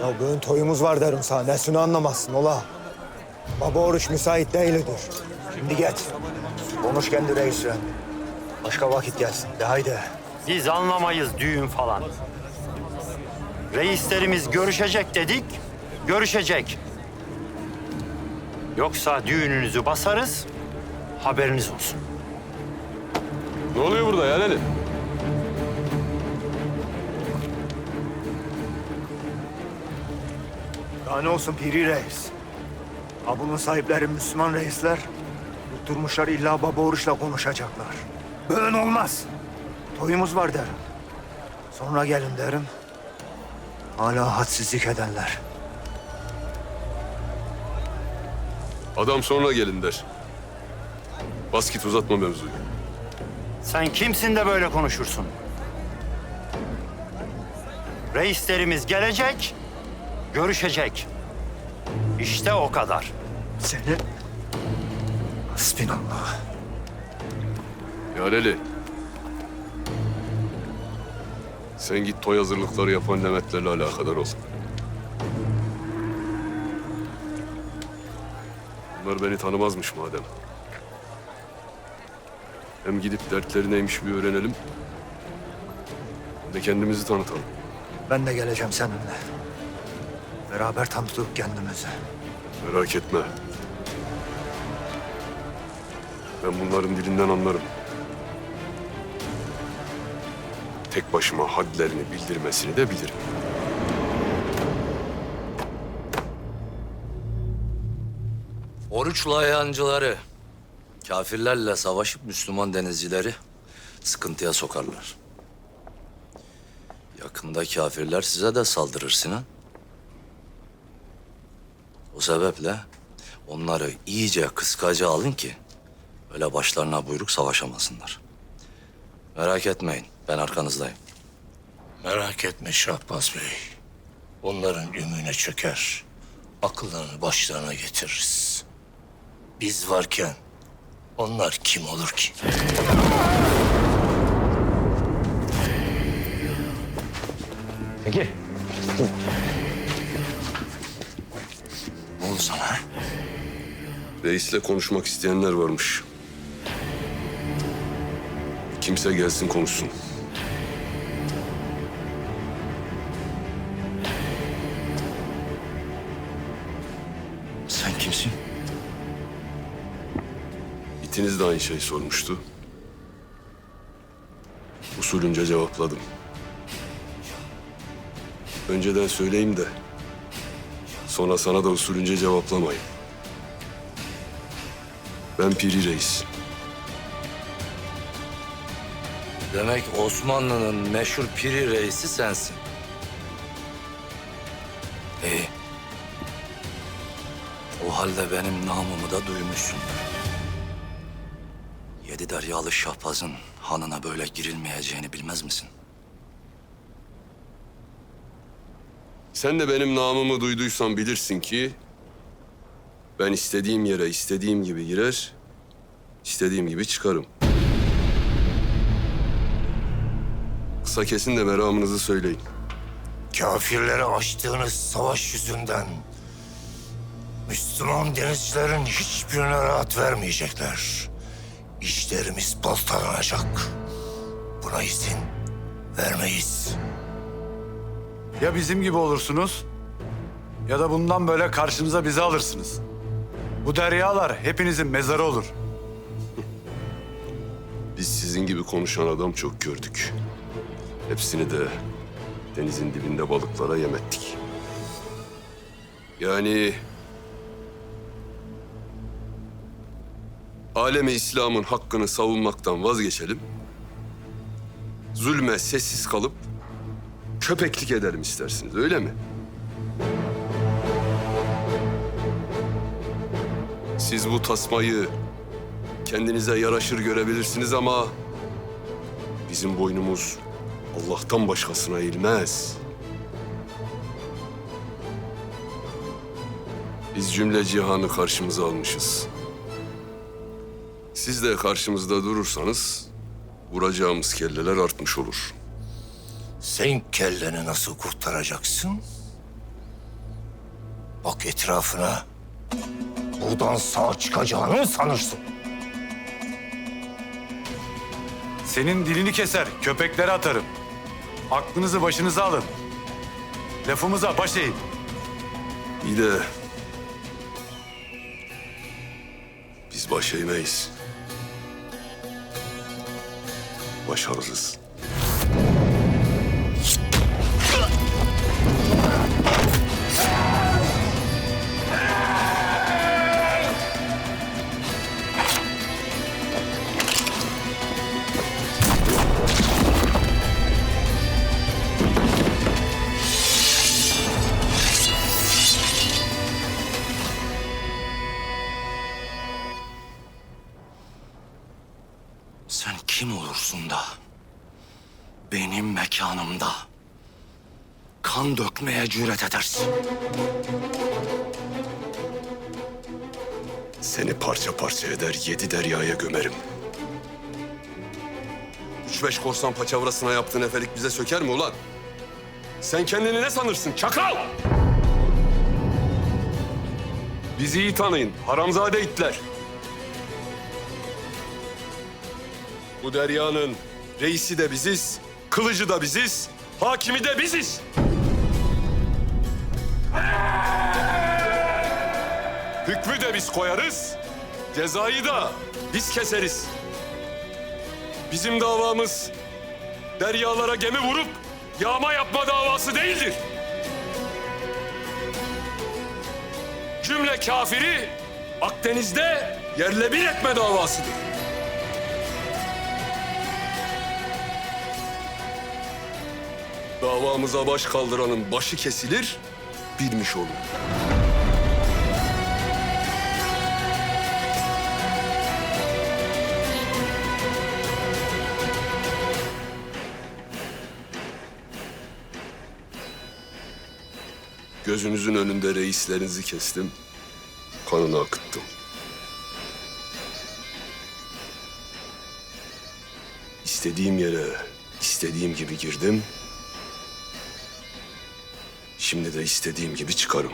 Ya bugün toyumuz var derim sana. Nesini anlamazsın ola. Baba oruç müsait değildir. Şimdi git. Konuş kendi reisle. Başka vakit gelsin. De haydi. Biz anlamayız düğün falan. Reislerimiz görüşecek dedik, görüşecek. Yoksa düğününüzü basarız, haberiniz olsun. Ne oluyor burada ya Leli? Daha ne olsun Piri Reis? Ha bunun sahipleri Müslüman reisler. Tutturmuşlar illa baba oruçla konuşacaklar. Böyle olmaz. Toyumuz var derim. Sonra gelin derim. Hala hadsizlik edenler. Adam sonra gelin der. Bas git uzatma mevzuyu. Sen kimsin de böyle konuşursun? Reislerimiz gelecek, görüşecek. İşte o kadar. Seni... Hasbinallah. Ya Leli. Sen git toy hazırlıkları yapan Leventlerle alakadar ol. Bunlar beni tanımazmış madem. Hem gidip dertleri neymiş bir öğrenelim. Hem de kendimizi tanıtalım. Ben de geleceğim seninle. Beraber tanıttık kendimizi. Merak etme. Ben bunların dilinden anlarım. Tek başıma hadlerini bildirmesini de bilirim. Oruçla yancıları, kafirlerle savaşıp Müslüman denizcileri sıkıntıya sokarlar. Yakında kafirler size de saldırır Sinan. O sebeple onları iyice kıskaca alın ki öyle başlarına buyruk savaşamasınlar. Merak etmeyin, ben arkanızdayım. Merak etme Şahbaz Bey. Onların ümüne çöker. Akıllarını başlarına getiririz. Biz varken onlar kim olur ki? Ne Reisle konuşmak isteyenler varmış. Kimse gelsin konuşsun. Sen kimsin? İtiniz de aynı şeyi sormuştu. Usulünce cevapladım. Önceden söyleyeyim de sonra sana da usulünce cevaplamayın. Ben Piri Reis. Demek Osmanlı'nın meşhur piri reisi sensin. İyi. O halde benim namımı da duymuşsundur. Yedi deryalı Şahbaz'ın hanına böyle girilmeyeceğini bilmez misin? Sen de benim namımı duyduysan bilirsin ki ben istediğim yere istediğim gibi girer, istediğim gibi çıkarım. Kısa kesin de meramınızı söyleyin. Kafirlere açtığınız savaş yüzünden Müslüman denizcilerin hiçbirine rahat vermeyecekler. İşlerimiz baltalanacak. Buna izin vermeyiz. Ya bizim gibi olursunuz ya da bundan böyle karşınıza bizi alırsınız. Bu deryalar hepinizin mezarı olur. Biz sizin gibi konuşan adam çok gördük. Hepsini de denizin dibinde balıklara yem ettik. Yani... Alemi İslam'ın hakkını savunmaktan vazgeçelim. Zulme sessiz kalıp köpeklik edelim istersiniz öyle mi? Siz bu tasmayı kendinize yaraşır görebilirsiniz ama bizim boynumuz Allah'tan başkasına eğilmez. Biz cümle cihanı karşımıza almışız. Siz de karşımızda durursanız vuracağımız kelleler artmış olur. Sen kelleni nasıl kurtaracaksın? Bak etrafına. Buradan sağ çıkacağını mı sanırsın? Senin dilini keser, köpeklere atarım. Aklınızı başınıza alın. Lafımıza baş eğin. İyi de... Biz baş eğmeyiz. Başarırız. Mekanımda kan dökmeye cüret edersin? Seni parça parça eder, yedi deryaya gömerim. Üç beş korsan paçavrasına yaptığın efelik bize söker mi ulan? Sen kendini ne sanırsın çakal? Bizi iyi tanıyın, haramzade itler. Bu deryanın reisi de biziz, kılıcı da biziz, hakimi de biziz. Hükmü de biz koyarız, cezayı da biz keseriz. Bizim davamız deryalara gemi vurup yağma yapma davası değildir. Cümle kafiri Akdeniz'de yerle bir etme davasıdır. Davamıza baş kaldıranın başı kesilir, bilmiş olur. Gözünüzün önünde reislerinizi kestim. Kanını akıttım. İstediğim yere istediğim gibi girdim. Şimdi de istediğim gibi çıkarım.